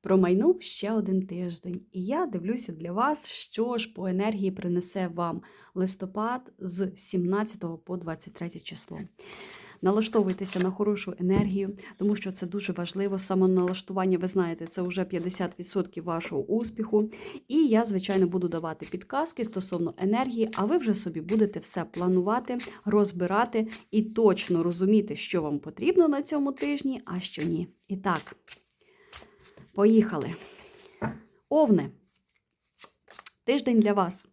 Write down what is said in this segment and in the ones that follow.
Промайнув ще один тиждень, і я дивлюся для вас, що ж по енергії принесе вам листопад з 17 по 23 число. Налаштовуйтеся на хорошу енергію, тому що це дуже важливо. Самоналаштування, ви знаєте, це вже 50% вашого успіху. І я, звичайно, буду давати підказки стосовно енергії, а ви вже собі будете все планувати, розбирати і точно розуміти, що вам потрібно на цьому тижні, а що ні. І так. Поїхали. Овне. Тиждень для вас.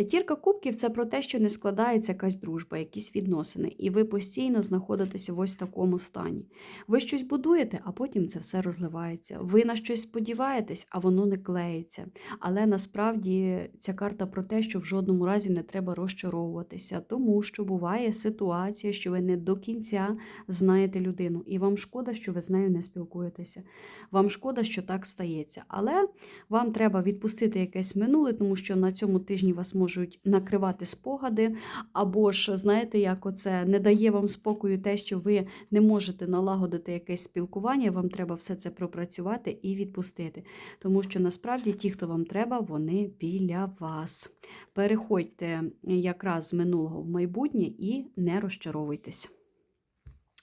П'ятірка кубків це про те, що не складається якась дружба, якісь відносини, і ви постійно знаходитеся в ось такому стані. Ви щось будуєте, а потім це все розливається. Ви на щось сподіваєтесь, а воно не клеїться. Але насправді ця карта про те, що в жодному разі не треба розчаровуватися, тому що буває ситуація, що ви не до кінця знаєте людину, і вам шкода, що ви з нею не спілкуєтеся. Вам шкода, що так стається. Але вам треба відпустити якесь минуле, тому що на цьому тижні вас можуть накривати спогади, або ж, знаєте, як оце не дає вам спокою те, що ви не можете налагодити якесь спілкування, вам треба все це пропрацювати і відпустити. Тому що насправді ті, хто вам треба, вони біля вас. Переходьте якраз з минулого в майбутнє і не розчаровуйтесь.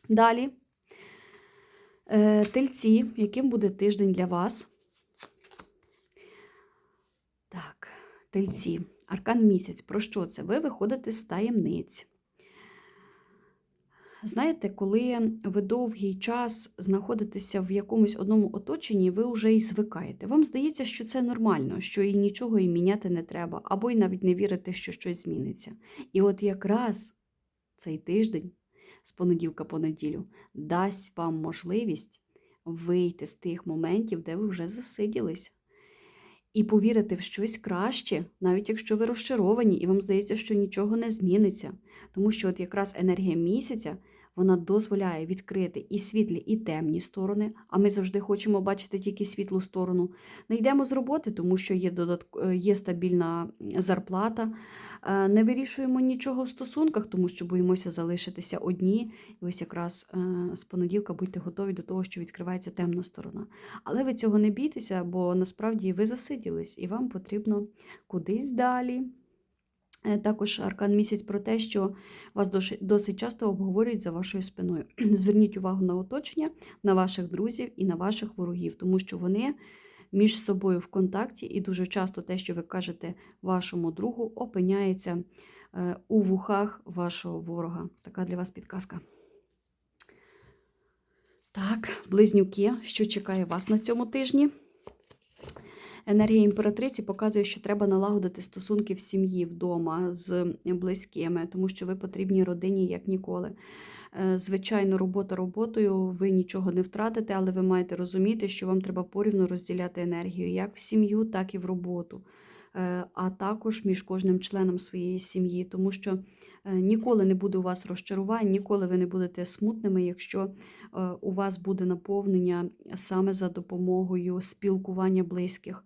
Далі. Е, Тельці, яким буде тиждень для вас? Так, тельці. Аркан місяць. Про що це? Ви виходите з таємниць. Знаєте, коли ви довгий час знаходитеся в якомусь одному оточенні, ви вже і звикаєте. Вам здається, що це нормально, що і нічого і міняти не треба, або й навіть не вірите, що щось зміниться. І от якраз цей тиждень, з понеділка по неділю, дасть вам можливість вийти з тих моментів, де ви вже засиділись і повірити в щось краще, навіть якщо ви розчаровані, і вам здається, що нічого не зміниться. Тому що от якраз енергія місяця вона дозволяє відкрити і світлі, і темні сторони, а ми завжди хочемо бачити тільки світлу сторону. Не йдемо з роботи, тому що є, додатк... є стабільна зарплата. Е, Не вирішуємо нічого в стосунках, тому що боїмося залишитися одні. І ось якраз е, з понеділка будьте готові до того, що відкривається темна сторона. Але ви цього не бійтеся, бо насправді ви засиділись, і вам потрібно кудись далі. Е, Також аркан місяць про те, що вас досить часто обговорюють за вашою спиною. Зверніть увагу на оточення, на ваших друзів і на ваших ворогів, тому що вони між собою в контакті, і дуже часто те, що ви кажете вашому другу, опиняється е, у вухах вашого ворога. Така для вас підказка. Так, близнюки, що чекає вас на цьому тижні? Енергія імператриці показує, що треба налагодити стосунки в сім'ї вдома з близькими, тому що ви потрібні родині як ніколи. Е, Звичайно, робота роботою, ви нічого не втратите, але ви маєте розуміти, що вам треба порівну розділяти енергію як в сім'ю, так і в роботу. Е, А також між кожним членом своєї сім'ї, тому що е, ніколи не буде у вас розчарувань, ніколи ви не будете смутними, якщо е, у вас буде наповнення саме за допомогою спілкування близьких.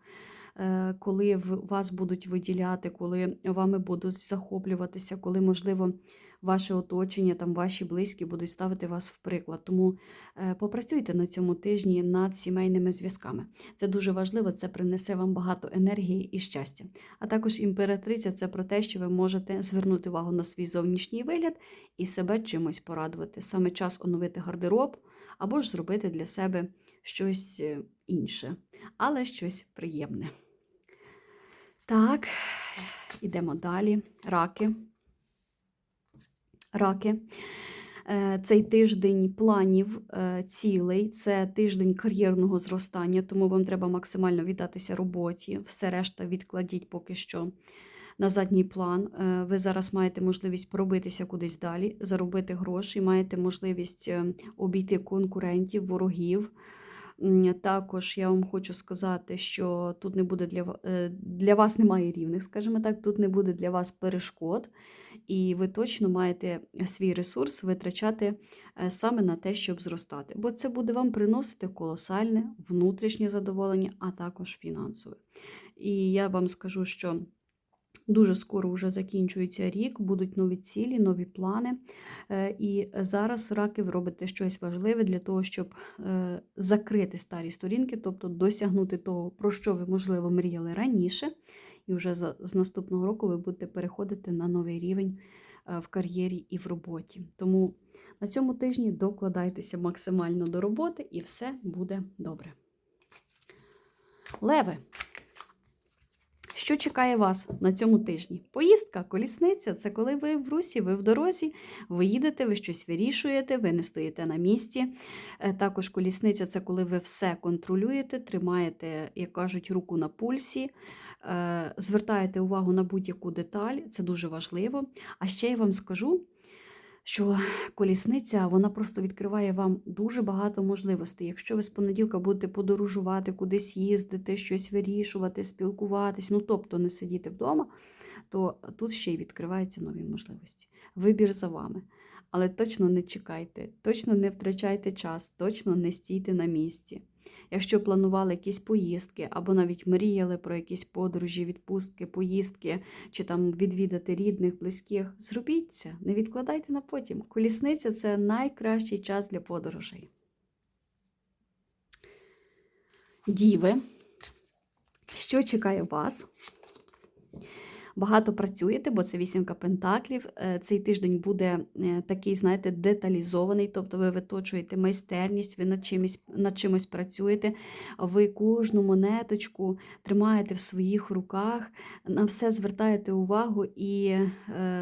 Коли вас будуть виділяти, коли вами будуть захоплюватися, коли, можливо, ваше оточення, там ваші близькі будуть ставити вас в приклад. Тому е, попрацюйте на цьому тижні над сімейними зв'язками. Це дуже важливо, це принесе вам багато енергії і щастя. А також імператриця це про те, що ви можете звернути увагу на свій зовнішній вигляд і себе чимось порадувати. Саме час оновити гардероб або ж зробити для себе щось е, інше, але щось приємне. Так, ідемо далі. Раки. Раки. Е, Цей тиждень планів, е, цілей, це тиждень кар'єрного зростання, тому вам треба максимально віддатися роботі. Все решта відкладіть поки що на задній план. Е, Ви зараз маєте можливість пробитися кудись далі, заробити гроші, маєте можливість обійти конкурентів, ворогів. Також я вам хочу сказати, що тут не буде для, е, для вас немає рівних, скажімо так, тут не буде для вас перешкод, і ви точно маєте свій ресурс витрачати е, саме на те, щоб зростати. Бо це буде вам приносити колосальне внутрішнє задоволення, а також фінансове. І я вам скажу, що Дуже скоро вже закінчується рік, будуть нові цілі, нові плани. Е, І зараз раки робите щось важливе для того, щоб е, закрити старі сторінки, тобто досягнути того, про що ви, можливо, мріяли раніше. І вже з наступного року ви будете переходити на новий рівень е, в кар'єрі і в роботі. Тому на цьому тижні докладайтеся максимально до роботи, і все буде добре. Леви. Що чекає вас на цьому тижні? Поїздка, колісниця це коли ви в русі, ви в дорозі, ви їдете, ви щось вирішуєте, ви не стоїте на місці. Е, Також колісниця це коли ви все контролюєте, тримаєте, як кажуть, руку на пульсі, е, звертаєте увагу на будь-яку деталь, це дуже важливо. А ще я вам скажу, що колісниця вона просто відкриває вам дуже багато можливостей. Якщо ви з понеділка будете подорожувати, кудись їздити, щось вирішувати, спілкуватись, ну тобто не сидіти вдома, то тут ще й відкриваються нові можливості. Вибір за вами. Але точно не чекайте, точно не втрачайте час, точно не стійте на місці. Якщо планували якісь поїздки, або навіть мріяли про якісь подорожі, відпустки, поїздки, чи там відвідати рідних, близьких, зробіть це, не відкладайте на потім. Колісниця це найкращий час для подорожей. Діви, що чекає вас? Багато працюєте, бо це вісімка пентаклів. Е, Цей тиждень буде е, такий, знаєте, деталізований, тобто ви виточуєте майстерність, ви над чимось, над чимось працюєте, ви кожну монеточку тримаєте в своїх руках, на все звертаєте увагу і е,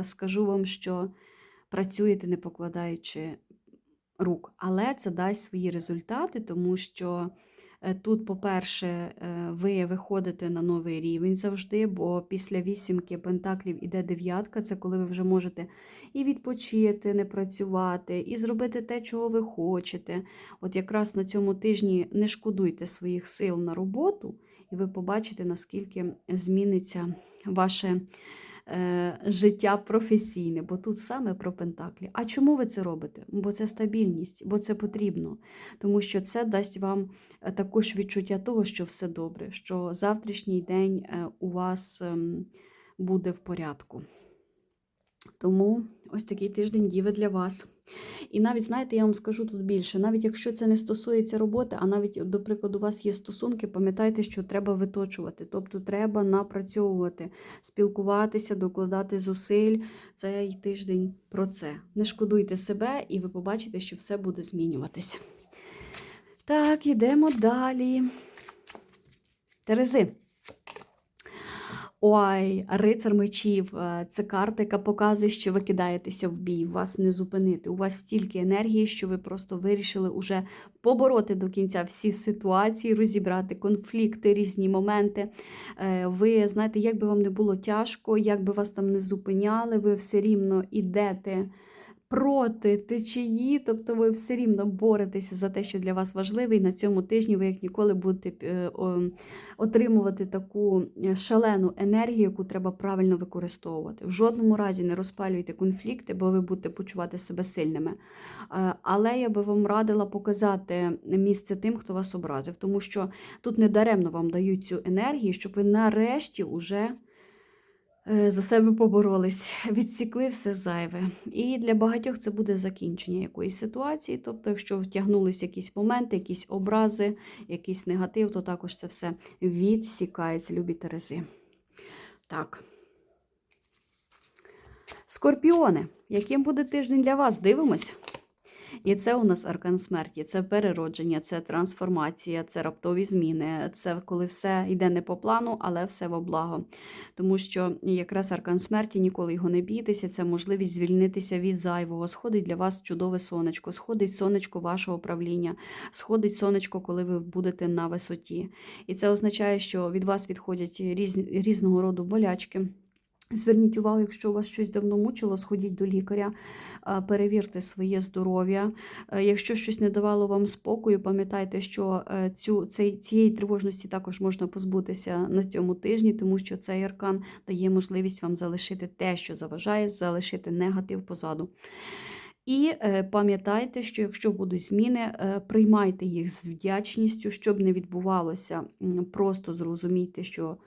скажу вам, що працюєте, не покладаючи рук. Але це дасть свої результати, тому що. Е, Тут, по-перше, е, ви виходите на новий рівень завжди, бо після вісімки пентаклів іде дев'ятка, це коли ви вже можете і відпочити, не працювати, і зробити те, чого ви хочете. От якраз на цьому тижні не шкодуйте своїх сил на роботу, і ви побачите, наскільки зміниться ваше е, життя професійне, бо тут саме про пентаклі. А чому ви це робите? Бо це стабільність, бо це потрібно. Тому що це дасть вам е, також відчуття того, що все добре, що завтрашній день е, у вас ем, буде в порядку. Тому ось такий тиждень діви для вас. І навіть, знаєте, я вам скажу тут більше, навіть якщо це не стосується роботи, а навіть, до прикладу, у вас є стосунки, пам'ятайте, що треба виточувати, тобто треба напрацьовувати, спілкуватися, докладати зусиль. Цей тиждень про це. Не шкодуйте себе, і ви побачите, що все буде змінюватись. Так, йдемо далі. Терези. Ой, рицар мечів е, це карта, яка показує, що ви кидаєтеся в бій, вас не зупинити. У вас стільки енергії, що ви просто вирішили уже побороти до кінця всі ситуації, розібрати конфлікти, різні моменти. Е, Ви знаєте, як би вам не було тяжко, як би вас там не зупиняли, ви все рівно ідете проти течії, тобто ви все рівно боретеся за те, що для вас важливе, і на цьому тижні ви як ніколи будете е, отримувати таку е, шалену енергію, яку треба правильно використовувати. В жодному разі не розпалюйте конфлікти, бо ви будете почувати себе сильними. Е, Але я би вам радила показати місце тим, хто вас образив, тому що тут не даремно вам дають цю енергію, щоб ви нарешті уже за себе поборолись, відсікли все зайве. І для багатьох це буде закінчення якоїсь ситуації. Тобто, якщо втягнулись якісь моменти, якісь образи, якийсь негатив, то також це все відсікається, любі Терези. Так. Скорпіони, яким буде тиждень для вас? Дивимось. І це у нас аркан смерті, це переродження, це трансформація, це раптові зміни. Це коли все йде не по плану, але все во благо. Тому що якраз аркан смерті, ніколи його не бійтеся, це можливість звільнитися від зайвого. Сходить для вас чудове сонечко, сходить сонечко вашого правління, сходить сонечко, коли ви будете на висоті. І це означає, що від вас відходять різ, різного роду болячки. Зверніть увагу, якщо у вас щось давно мучило, сходіть до лікаря, е, перевірте своє здоров'я. Е, Якщо щось не давало вам спокою, пам'ятайте, що е, цю, цей, цієї тривожності також можна позбутися на цьому тижні, тому що цей аркан дає можливість вам залишити те, що заважає, залишити негатив позаду. І пам'ятайте, що якщо будуть зміни, приймайте їх з вдячністю, щоб не відбувалося, просто зрозумійте, що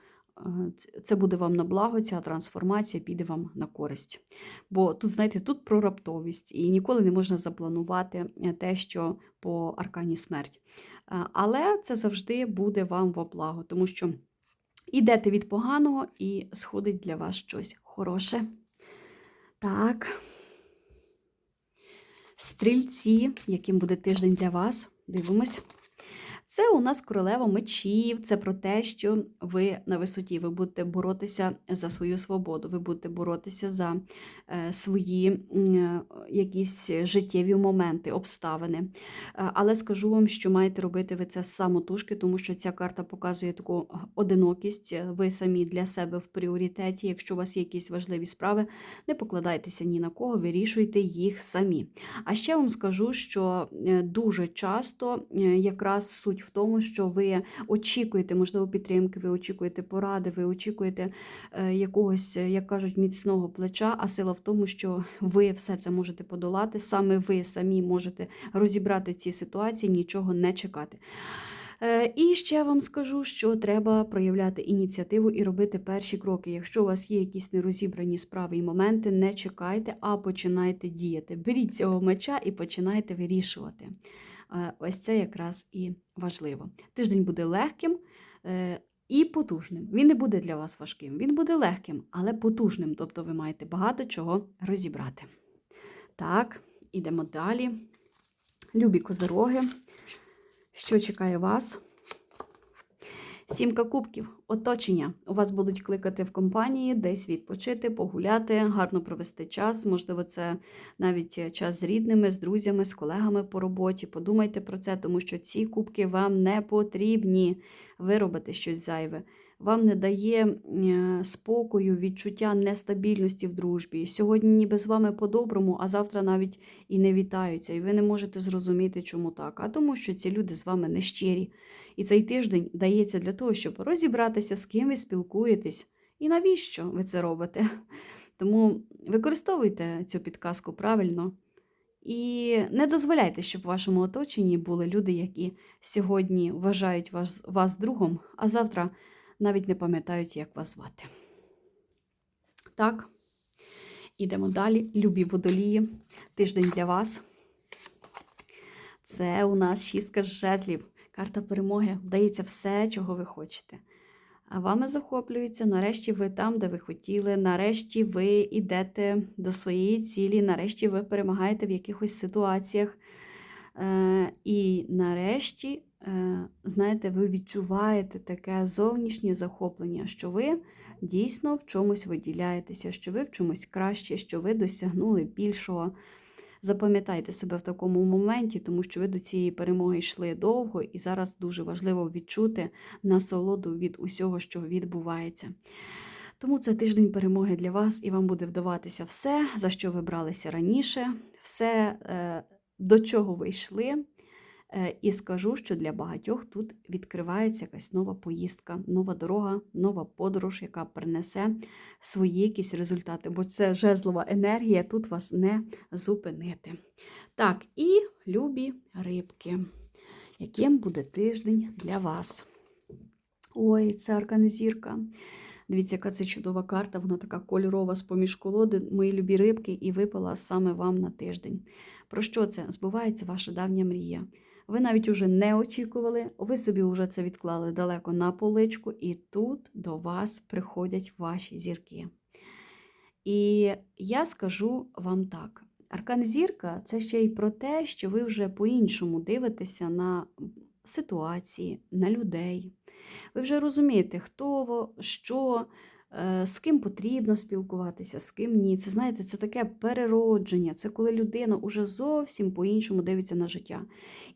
це буде вам на благо, ця трансформація піде вам на користь. Бо тут, знаєте, тут про раптовість, і ніколи не можна запланувати е, те, що по аркані смерть. Е, Але це завжди буде вам во благо, тому що ідете від поганого і сходить для вас щось хороше. Так. Стрільці, яким буде тиждень для вас. Дивимось. Це у нас королева мечів. Це про те, що ви на висоті, ви будете боротися за свою свободу, ви будете боротися за е, свої е, якісь життєві моменти, обставини. Е, Але скажу вам, що маєте робити ви це самотужки, тому що ця карта показує таку одинокість. Ви самі для себе в пріоритеті. Якщо у вас є якісь важливі справи, не покладайтеся ні на кого, вирішуйте їх самі. А ще вам скажу, що дуже часто якраз суть в тому, що ви очікуєте, можливо, підтримки, ви очікуєте поради, ви очікуєте е, якогось, е, як кажуть, міцного плеча, а сила в тому, що ви все це можете подолати, саме ви самі можете розібрати ці ситуації, нічого не чекати. Е, І ще вам скажу, що треба проявляти ініціативу і робити перші кроки. Якщо у вас є якісь нерозібрані справи і моменти, не чекайте, а починайте діяти. Беріть цього меча і починайте вирішувати. Е, Ось це якраз і важливо. Тиждень буде легким е, і потужним. Він не буде для вас важким, він буде легким, але потужним. Тобто ви маєте багато чого розібрати. Так, ідемо далі. Любі козироги. Що чекає вас? Сімка кубків, оточення. У вас будуть кликати в компанії, десь відпочити, погуляти, гарно провести час. Можливо, це навіть час з рідними, з друзями, з колегами по роботі. Подумайте про це, тому що ці кубки вам не потрібні. Ви робите щось зайве. Вам не дає е, спокою, відчуття нестабільності в дружбі. Сьогодні ніби з вами по-доброму, а завтра навіть і не вітаються. І ви не можете зрозуміти, чому так. А тому, що ці люди з вами нещирі. І цей тиждень дається для того, щоб розібратися, з ким ви спілкуєтесь і навіщо ви це робите. Тому використовуйте цю підказку правильно і не дозволяйте, щоб в вашому оточенні були люди, які сьогодні вважають вас, вас другом, а завтра навіть не пам'ятають, як вас звати. Так, ідемо далі. Любі водолії. Тиждень для вас. Це у нас шістка жезлів. Карта перемоги. Вдається все, чого ви хочете. А вами захоплюється. Нарешті ви там, де ви хотіли. Нарешті ви йдете до своєї цілі. Нарешті ви перемагаєте в якихось ситуаціях. Е, і нарешті, знаєте, ви відчуваєте таке зовнішнє захоплення, що ви дійсно в чомусь виділяєтеся, що ви в чомусь краще, що ви досягнули більшого. Запам'ятайте себе в такому моменті, тому що ви до цієї перемоги йшли довго, і зараз дуже важливо відчути насолоду від усього, що відбувається. Тому це тиждень перемоги для вас, і вам буде вдаватися все, за що ви бралися раніше, все, е, до чого ви йшли. Е, І скажу, що для багатьох тут відкривається якась нова поїздка, нова дорога, нова подорож, яка принесе свої якісь результати, бо це жезлова енергія, тут вас не зупинити. Так, і любі рибки, яким буде тиждень для вас. Ой, це арканезірка. Дивіться, яка це чудова карта, вона така кольорова з-поміж колоди, мої любі рибки, і випала саме вам на тиждень. Про що це? Збувається ваша давня мрія. Ви навіть уже не очікували, ви собі вже це відклали далеко на поличку, і тут до вас приходять ваші зірки. І я скажу вам так: аркан зірка це ще й про те, що ви вже по-іншому дивитеся на ситуації, на людей. Ви вже розумієте, хто, що, з ким потрібно спілкуватися, з ким ні. Це знаєте, це таке переродження. Це коли людина уже зовсім по-іншому дивиться на життя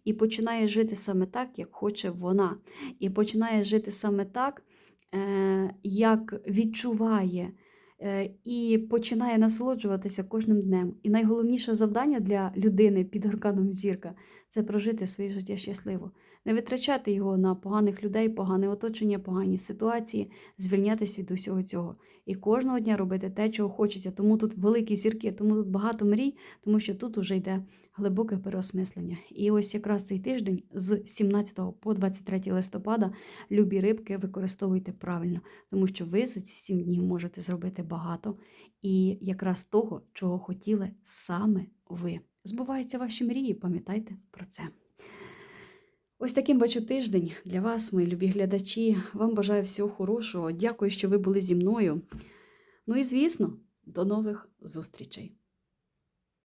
і починає жити саме так, як хоче вона. І починає жити саме так, е, як відчуває. е, І починає насолоджуватися кожним днем. І найголовніше завдання для людини під арканом зірка це прожити своє життя щасливо. Не витрачати його на поганих людей, погане оточення, погані ситуації, звільнятись від усього цього. І кожного дня робити те, чого хочеться. Тому тут великі зірки, тому тут багато мрій, тому що тут уже йде глибоке переосмислення. І ось якраз цей тиждень з 17 по 23 листопада любі рибки використовуйте правильно, тому що ви за ці 7 днів можете зробити багато і якраз того, чого хотіли саме ви. Збуваються ваші мрії, пам'ятайте про це. Ось таким бачу тиждень для вас, мої любі глядачі. Вам бажаю всього хорошого. Дякую, що ви були зі мною. Ну і звісно, до нових зустрічей!